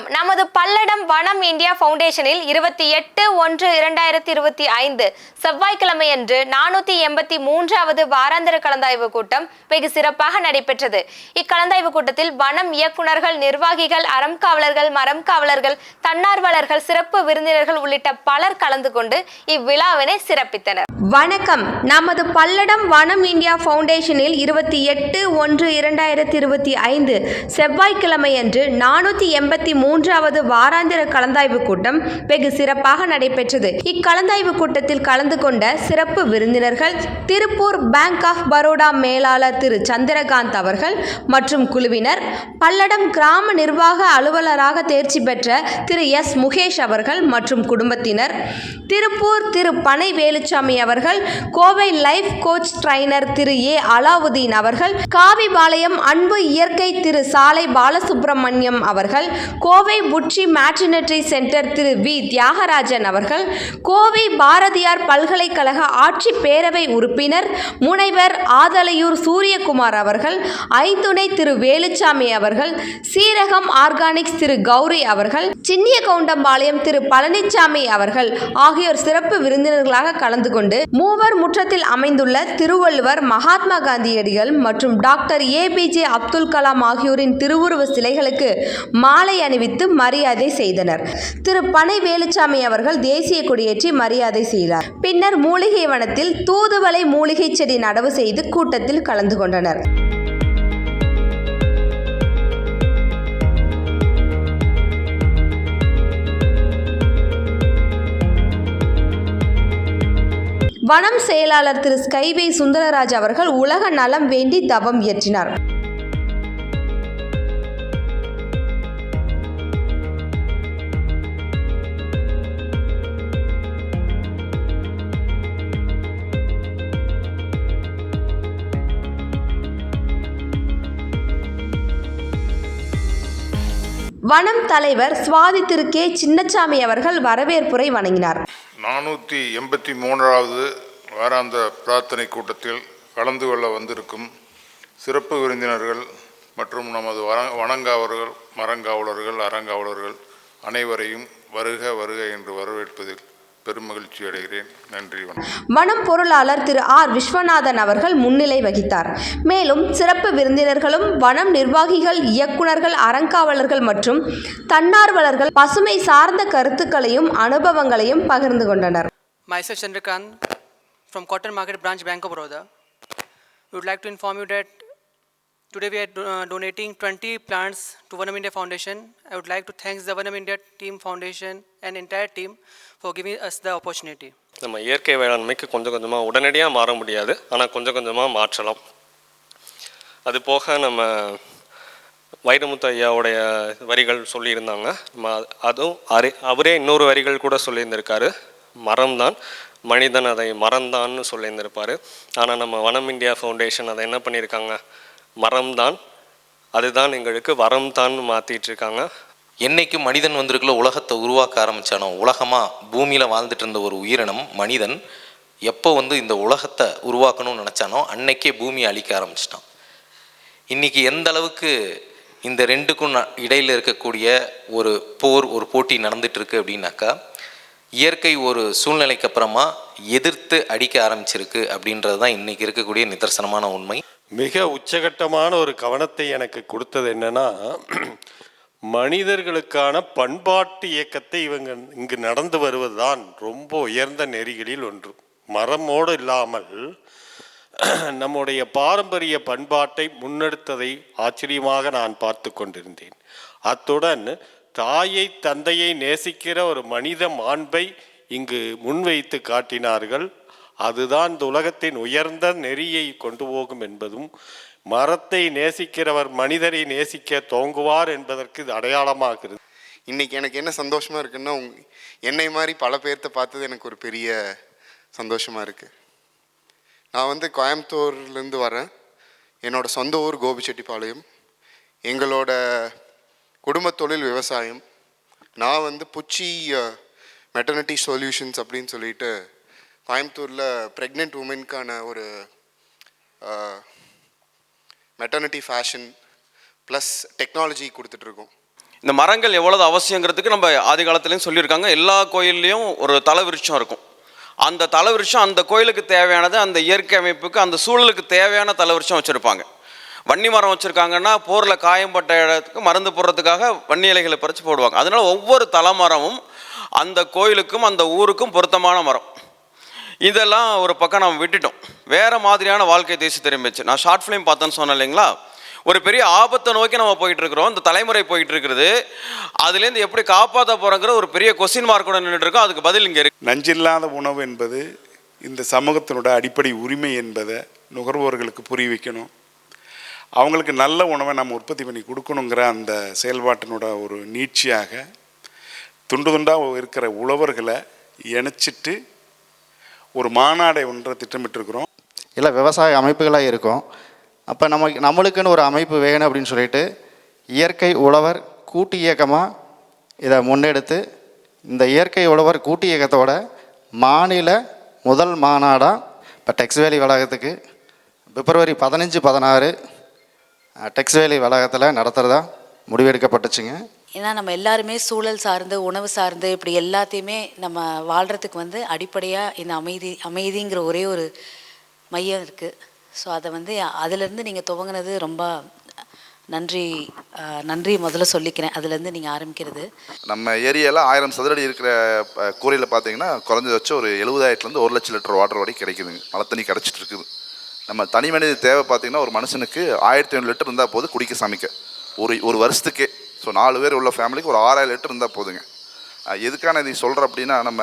வணக்கம். நமது பல்லடம் வனம் இந்தியா ஃபவுண்டேஷனில் இருபத்தி எட்டு ஒன்று இரண்டாயிரத்தி இருபத்தி ஐந்து செவ்வாய்க்கிழமையன்று நானூத்தி எண்பத்தி மூன்றாவது வாராந்திர கலந்தாய்வு கூட்டம் வெகு சிறப்பாக நடைபெற்றது. இக்கலந்தாய்வு கூட்டத்தில் வனம் இயக்குனர்கள் நிர்வாகிகள் அறம் காவலர்கள் மரம் காவலர்கள் தன்னார்வலர்கள் சிறப்பு விருந்தினர்கள் உள்ளிட்ட பலர் கலந்து கொண்டு இவ்விழாவினை சிறப்பித்தனர். வணக்கம். நமது பல்லடம் வனம் இந்தியா ஃபவுண்டேஷனில் இருபத்தி எட்டு ஒன்று இரண்டாயிரத்தி இருபத்தி ஐந்து செவ்வாய்க்கிழமையன்று நானூற்றி எண்பத்தி மூன்றாவது வாராந்திர கலந்தாய்வு கூட்டம் வெகு சிறப்பாக நடைபெற்றது. இக்கலந்தாய்வு கூட்டத்தில் கலந்து கொண்ட சிறப்பு விருந்தினர்கள் திருப்பூர் பேங்க் ஆஃப் பரோடா மேலாளர் திரு. சந்திரகாந்த் அவர்கள் மற்றும் குழுவினர் பல்லடம் கிராம நிர்வாக அலுவலராக தேர்ச்சி பெற்ற திரு. எஸ். முகேஷ் அவர்கள் மற்றும் குடும்பத்தினர் திருப்பூர் திரு. பனை வேலுச்சாமி அவர்கள் Kovai life coach trainer Thiru A. Alauddin அவர்கள் காவிபாளையம் அன்பு இயற்கை திரு சாலை பாலசுப்ரமணியம் அவர்கள் கோவை புட்சி மேட்ரினரி சென்டர் திரு வி. தியாகராஜன் அவர்கள் கோவை பாரதியார் பல்கலைக்கழக ஆட்சி பேரவை உறுப்பினர் முனைவர் ஆதலையூர் சூரியகுமார் அவர்கள் ஐந்துணை திரு வேலுச்சாமி அவர்கள் சீரகம் ஆர்கானிக்ஸ் திரு கௌரி அவர்கள் சின்னிய கவுண்டம்பாளையம் திரு பழனிச்சாமி அவர்கள் ஆகியோர் சிறப்பு விருந்தினர்களாக கலந்து கொண்டு மூவர் முற்றத்தில் அமைந்துள்ள திருவள்ளுவர் மகாத்மா காந்தியடிகள் மற்றும் டாக்டர் ஏபிஜே அப்துல் கலாம் ஆகியோரின் திருவுருவ சிலைகளுக்கு மாலை அணிவித்து மரியாதை செய்தனர். திரு. பனை வேலுச்சாமி அவர்கள் தேசிய கொடியேற்றி மரியாதை செய்தார். பின்னர் மூலிகை வனத்தில் தூதுவளை மூலிகை செடி நடவு செய்து கூட்டத்தில் கலந்து கொண்டனர். வனம் செயலாளர் திரு ஸ்கைவே சுந்தரராஜ் அவர்கள் உலக நலம் வேண்டி தவம் இயற்றினார். வனம் தலைவர் சுவாதி திரு கே. சின்னசாமி அவர்கள் வரவேற்புரை வணங்கினார். நானூற்றி எண்பத்தி மூன்றாவது வாராந்த பிரார்த்தனை கூட்டத்தில் கலந்து கொள்ள வந்திருக்கும் சிறப்பு விருந்தினர்கள் மற்றும் நமது வன வனங்காவலர்கள் மரங்காவலர்கள் அறங்காவலர்கள் அனைவரையும் வருக வருக என்று வரவேற்பதில் பெருமகிழ்ச்சி அடைகிறேன் நன்றி வணக்கம் வனம் பொருளாளர் திரு ஆர் விஸ்வநாதன் அவர்கள் முன்னிலை வகித்தார் மேலும் சிறப்பு விருந்தினர்களும் வனம் நிர்வாகிகள் இயக்குனர்கள் அறங்காவலர்கள் மற்றும் தன்னார்வலர்கள் பசுமை சார்ந்த கருத்துக்களையும் அனுபவங்களையும் பகிர்ந்து கொண்டனர் Myself Chandrakant from Cotton Market Branch Bank of Baroda. We would like to inform you that today we are do- uh, donating 20 plants to Vanam India Foundation. I would like to thank the Vanam India Team Foundation and entire team for giving us the opportunity நம்ம இயற்கை வேளாண்மைக்கு கொஞ்சம் கொஞ்சமாக உடனடியாக மாற முடியாது. ஆனால் கொஞ்சம் கொஞ்சமாக மாற்றலாம். அது போக நம்ம வைரமுத்து ஐயாவுடைய வரிகள் சொல்லியிருந்தாங்க. நம்ம அதுவும் அரே அவரே இன்னொரு வரிகள் கூட சொல்லியிருந்திருக்காரு. மரம்தான் மனிதன் அதை மறந்தான்னு சொல்லியிருந்திருப்பார். ஆனால் நம்ம வனம் இந்தியா ஃபவுண்டேஷன் அதை என்ன பண்ணியிருக்காங்க? மரம்தான் அதுதான் எங்களுக்கு வரம் தான் மாற்றிட்டுருக்காங்க என்னைக்கு மனிதன் வந்திருக்குள்ள உலகத்தை உருவாக்க ஆரம்பித்தானோ உலகமாக பூமியில் வாழ்ந்துட்டு இருந்த ஒரு உயிரினம் மனிதன் எப்போ வந்து இந்த உலகத்தை உருவாக்கணும்னு நினச்சானோ அன்னைக்கே பூமியை அழிக்க ஆரம்பிச்சிட்டான். இன்றைக்கி எந்த அளவுக்கு இந்த ரெண்டுக்கும் ந- இருக்கக்கூடிய ஒரு போர் ஒரு போட்டி நடந்துகிட்ருக்கு அப்படின்னாக்கா இயற்கை ஒரு சூழ்நிலைக்கு அப்புறமா எதிர்த்து அடிக்க ஆரம்பிச்சிருக்கு அப்படின்றது தான் இன்னைக்கு இருக்கக்கூடிய நிதர்சனமான உண்மை. மிக உச்சகட்டமான ஒரு கவனத்தை எனக்கு கொடுத்தது என்னன்னா மனிதர்களுக்கான பண்பாட்டு இயக்கத்தை இவங்க இங்கு நடந்து வருவதுதான் ரொம்ப உயர்ந்த நெறிகளில் ஒன்று. மரமோடு இல்லாமல் நம்முடைய பாரம்பரிய பண்பாட்டை முன்னெடுத்ததை ஆச்சரியமாக நான் பார்த்து கொண்டிருந்தேன். அத்துடன் தாயை தந்தையை நேசிக்கிற ஒரு மனித மாண்பை இங்கு முன்வைத்து காட்டினார்கள். அதுதான் இந்த உலகத்தின் உயர்ந்த நெறியை கொண்டு போகும் என்பதும் மரத்தை நேசிக்கிறவர் மனிதரை நேசிக்க தோங்குவார் என்பதற்கு இது அடையாளமாகிறது. இன்னைக்கு எனக்கு என்ன சந்தோஷமா இருக்குன்னா உங் என்னை மாதிரி பல பேர்த்த பார்த்தது எனக்கு ஒரு பெரிய சந்தோஷமா இருக்கு. நான் வந்து கோயம்புத்தூர்லேருந்து வரேன். என்னோட சொந்த ஊர் கோபிச்செட்டிப்பாளையம். எங்களோட குடும்ப தொழில் விவசாயம். நான் வந்து புச்சி மெட்டர்னிட்டி சொல்யூஷன்ஸ் அப்படின்னு சொல்லிட்டு கோயம்புத்தூரில் ப்ரெக்னென்ட் உமனுக்கான ஒரு மெட்டர்னிட்டி ஃபேஷன் ப்ளஸ் டெக்னாலஜி கொடுத்துட்ருக்கோம் இந்த மரங்கள் எவ்வளவு அவசியங்கிறதுக்கு நம்ம ஆதி காலத்துலேயும் சொல்லியிருக்காங்க. எல்லா கோயில்லையும் ஒரு தலைவிருட்சம் இருக்கும். அந்த தலைவிருட்சம் அந்த கோயிலுக்கு தேவையானது அந்த இயற்கை அமைப்புக்கு அந்த சூழலுக்கு தேவையான தலைவிருட்சம் வச்சுருப்பாங்க. வன்னி மரம் வச்சுருக்காங்கன்னா போரில் காயம்பட்ட இடத்துக்கு மருந்து போடுறதுக்காக வன்னி இலைகளை பறித்து போடுவாங்க. அதனால் ஒவ்வொரு தலைமரமும் அந்த கோயிலுக்கும் அந்த ஊருக்கும் பொருத்தமான மரம். இதெல்லாம் ஒரு பக்கம் நம்ம விட்டுட்டோம். வேறு மாதிரியான வாழ்க்கை தேசி திரும்பிச்சு. நான் ஷார்ட் ஃபிலிம் பார்த்தேன்னு சொன்னேன் இல்லைங்களா? ஒரு பெரிய ஆபத்தை நோக்கி நம்ம போயிட்டு இருக்கிறோம். இந்த தலைமுறை போயிட்டு இருக்கிறது அதுலேருந்து எப்படி காப்பாற்ற போகிறோங்கிற ஒரு பெரிய கொஸ்டின் மார்க்கோட நின்றுட்டு இருக்கோம். அதுக்கு பதில் இங்கே இருக்கு. நஞ்சில்லாத உணவு என்பது இந்த சமூகத்தினோட அடிப்படை உரிமை என்பதை நுகர்வோர்களுக்கு புரிய வைக்கணும். அவங்களுக்கு நல்ல உணவை நம்ம உற்பத்தி பண்ணி கொடுக்கணுங்கிற அந்த செயல்பாட்டினோட ஒரு நீட்சியாக துண்டு துண்டாக இருக்கிற உழவர்களை இணைச்சிட்டு ஒரு மாநாடை ஒன்றை திட்டமிட்டிருக்கிறோம். இல்லை விவசாய அமைப்புகளாக இருக்கும். அப்போ நமக்கு நம்மளுக்குன்னு ஒரு அமைப்பு வேணும் அப்படின்னு சொல்லிட்டு இயற்கை உழவர் கூட்டு இயக்கமாக இதை முன்னெடுத்து இந்த இயற்கை உழவர் கூட்டு இயக்கத்தோட மாநில முதல் மாநாடாக இப்போ டெக்ஸ்வேலி வளாகத்துக்கு பிப்ரவரி பதினஞ்சு பதினாறு டெக்ஸ்வேலி வளாகத்தில் நடத்துகிறதா முடிவெடுக்கப்பட்டுச்சுங்க. ஏன்னா நம்ம எல்லாருமே சூழல் சார்ந்து உணவு சார்ந்து இப்படி எல்லாத்தையுமே நம்ம வாழ்கிறதுக்கு வந்து அடிப்படையாக இந்த அமைதி அமைதிங்கிற ஒரே ஒரு மையம் இருக்குது ஸோ அதை வந்து அதுலேருந்து நீங்கள் துவங்கினது ரொம்ப நன்றி நன்றி முதல்ல சொல்லிக்கிறேன். அதுலேருந்து நீங்கள் ஆரம்பிக்கிறது. நம்ம ஏரியாவில் ஆயிரம் சதுரடி இருக்கிற கூரையில் பார்த்தீங்கன்னா குறைஞ்சபட்சம் ஒரு எழுபதாயிரத்துலேருந்து ஒரு லட்சம் லிட்டர் வாட்டர் வரைக்கும் கிடைக்குதுங்க. மழை தண்ணி கிடச்சிட்டு இருக்குது. நம்ம தனி மனித தேவை பார்த்தீங்கன்னா ஒரு மனுஷனுக்கு ஆயிரத்தி ஐநூறு லிட்டர் இருந்தால் போது குடிக்க சமைக்க. ஒரு ஒரு வருஷத்துக்கே. ஸோ நாலு பேர் உள்ள ஃபேமிலிக்கு ஒரு ஆறாயிரம் லிட்டர் இருந்தால் போதுங்க. எதுக்கான இதை சொல்கிறேன் அப்படின்னா நம்ம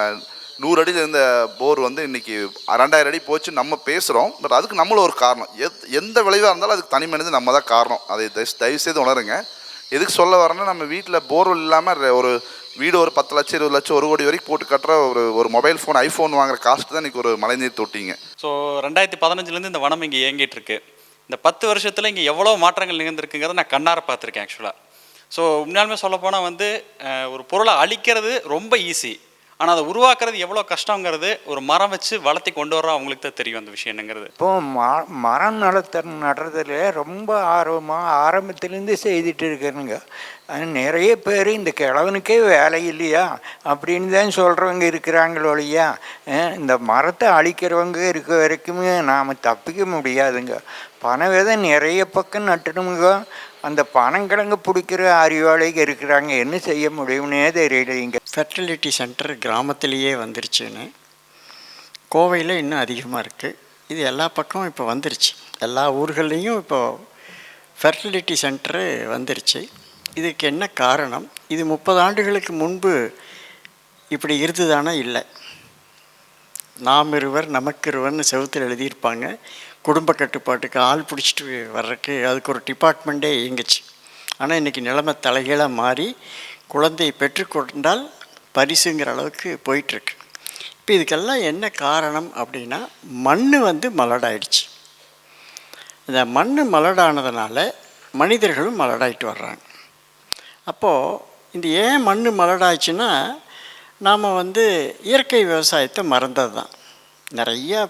நூறு அடியில் இருந்த போர் வந்து இன்னைக்கு ரெண்டாயிரம் அடி போச்சு நம்ம பேசுகிறோம் பட் அதுக்கு நம்மளும் ஒரு காரணம். எத் எந்த விளைவாக இருந்தாலும் அதுக்கு தனி மனிதன் நம்ம தான் காரணம். அதை தயவு தயவு செய்து உணருங்க. எதுக்கு சொல்ல வரேன்னா நம்ம வீட்டில் போர்வெல் இல்லாமல் ஒரு வீடு ஒரு பத்து லட்சம் இருபது லட்சம் ஒரு கோடி வரைக்கும் போட்டு கட்டுற ஒரு ஒரு மொபைல் ஃபோன் ஐஃபோன் வாங்குற காஸ்ட் தான் இன்றைக்கி ஒரு மழைநீர் தொட்டிங்க. ஸோ ரெண்டாயிரத்தி பதினஞ்சுலேருந்து இந்த வனம் இங்கே இயங்கிட்டு இருக்கு. இந்த பத்து வருஷத்தில் இங்கே எவ்வளோ மாற்றங்கள் நிகழ்ந்திருக்குங்கிறத நான் கண்ணார பார்த்துருக்கேன் ஆக்சுவலாக ஸோ உண்மையாலுமே சொல்லப்போனால் வந்து ஒரு பொருளை அழிக்கிறது ரொம்ப ஈஸி ஆனால் அதை உருவாக்குறது எவ்வளோ கஷ்டங்கிறது ஒரு மரம் வச்சு வளர்த்தி கொண்டு வர அவங்களுக்கு தான் தெரியும் அந்த விஷயம் என்னங்கிறது. இப்போ ம மரம் நடத்த நடுறதுல ரொம்ப ஆர்வமாக ஆரம்பத்துலேருந்து செய்துட்டு இருக்கிறேங்க நிறைய பேர் இந்த கிழவனுக்கே வேலை இல்லையா? அப்படின்னு தான் சொல்கிறவங்க இருக்கிறாங்களோ இல்லையா? இந்த மரத்தை அழிக்கிறவங்க இருக்க வரைக்குமே நாம் தப்பிக்க முடியாதுங்க. பனை விதை நிறைய பக்கம் நட்டுணுங்க. அந்த பனங்கிழங்கு பிடிக்கிற அறிவாளிக இருக்கிறாங்க. என்ன செய்ய முடியும்னே தெரியலைங்க ஃபெர்டிலிட்டி சென்டர் கிராமத்திலேயே வந்துருச்சுன்னு. கோவையில் இன்னும் அதிகமாக இருக்குது இது எல்லா பக்கமும் இப்போ வந்துருச்சு. எல்லா ஊர்கள்லேயும் இப்போ ஃபெர்டிலிட்டி சென்டரு வந்துருச்சு. இதுக்கு என்ன காரணம்? இது முப்பது ஆண்டுகளுக்கு முன்பு இப்படி இருந்ததானா இல்லை. நாம் இருவர் நமக்கு இருவர்னு எழுதியிருப்பாங்க. குடும்ப கட்டுப்பாட்டுக்கு ஆள் பிடிச்சிட்டு வர்றதுக்கு அதுக்கு ஒரு டிபார்ட்மெண்ட்டே இயங்குச்சு. ஆனால் இன்றைக்கி நிலைமை தலைகீழாக மாறி குழந்தையை பெற்றுக்கொண்டால் பரிசுங்கிற அளவுக்கு போயிட்டுருக்கு. இப்போ இதுக்கெல்லாம் என்ன காரணம் அப்படின்னா மண் வந்து மலடாயிடுச்சு. இந்த மண் மலடானதுனால மனிதர்களும் மலடாயிட்டு வர்றாங்க. அப்போது இந்த ஏன் மண் மலடாச்சுன்னா நாம் வந்து இயற்கை விவசாயத்தை மறந்தது தான். நிறையா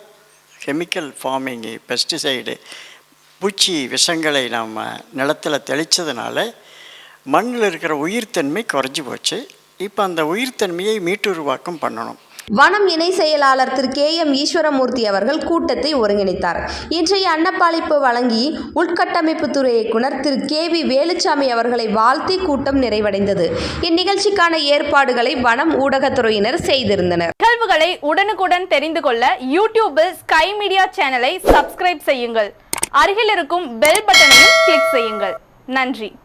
கெமிக்கல் ஃபார்மிங்கு பெஸ்டிசைடு பூச்சி விஷங்களை நாம் நிலத்தில் தெளித்ததுனால மண்ணில் இருக்கிற உயிர்த்தன்மை குறைஞ்சி போச்சு. இப்போ அந்த உயிர்த்தன்மையை மீட்டுருவாக்கம் பண்ணணும். வனம் இணை செயலாளர் திரு கே எம் ஈஸ்வரமூர்த்தி அவர்கள் கூட்டத்தை ஒருங்கிணைத்தார். இன்றைய அன்னப்பாளிப்பு வழங்கி உள்கட்டமைப்பு துறை இயக்குனர் திரு கே வி வேலுச்சாமி அவர்களை வாழ்த்தி கூட்டம் நிறைவடைந்தது. இந்நிகழ்ச்சிக்கான ஏற்பாடுகளை வனம் ஊடகத்துறையினர் செய்திருந்தனர். நிகழ்வுகளை உடனுக்குடன் தெரிந்து கொள்ள யூடியூபில் ஸ்கை மீடியா சேனலை சப்ஸ்கிரைப் செய்யுங்கள். அருகில் இருக்கும் பெல் பட்டனையும் கிளிக் செய்யுங்கள். நன்றி.